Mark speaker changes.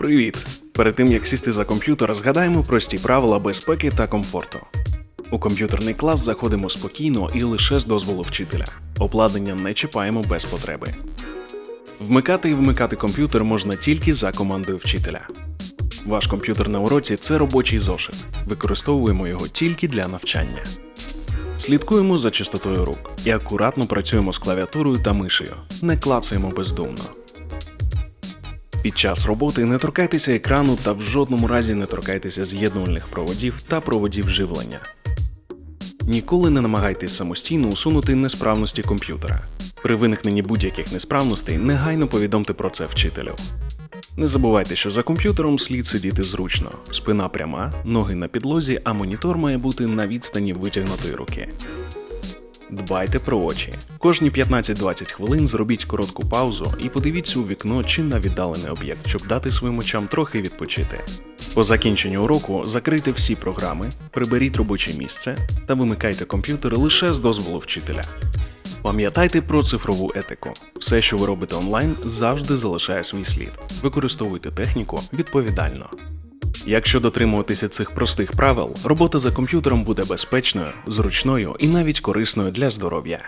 Speaker 1: Привіт! Перед тим як сісти за комп'ютер, згадаємо прості правила безпеки та комфорту. У комп'ютерний клас заходимо спокійно і лише з дозволу вчителя. Обладнання не чіпаємо без потреби. Вмикати і вмикати комп'ютер можна тільки за командою вчителя. Ваш комп'ютер на уроці це робочий зошит. Використовуємо його тільки для навчання. Слідкуємо за чистотою рук і акуратно працюємо з клавіатурою та мишею. Не клацаємо бездумно. Під час роботи не торкайтеся екрану та в жодному разі не торкайтеся з'єднувальних проводів та проводів живлення. Ніколи не намагайтесь самостійно усунути несправності комп'ютера. При виникненні будь-яких несправностей негайно повідомте про це вчителю. Не забувайте, що за комп'ютером слід сидіти зручно, спина пряма, ноги на підлозі, а монітор має бути на відстані витягнутої руки. Дбайте про очі. Кожні 15-20 хвилин зробіть коротку паузу і подивіться у вікно чи на віддалений об'єкт, щоб дати своїм очам трохи відпочити. По закінченню уроку закрийте всі програми, приберіть робоче місце та вимикайте комп'ютер лише з дозволу вчителя. Пам'ятайте про цифрову етику. Все, що ви робите онлайн, завжди залишає свій слід. Використовуйте техніку відповідально. Якщо дотримуватися цих простих правил, робота за комп'ютером буде безпечною, зручною і навіть корисною для здоров'я.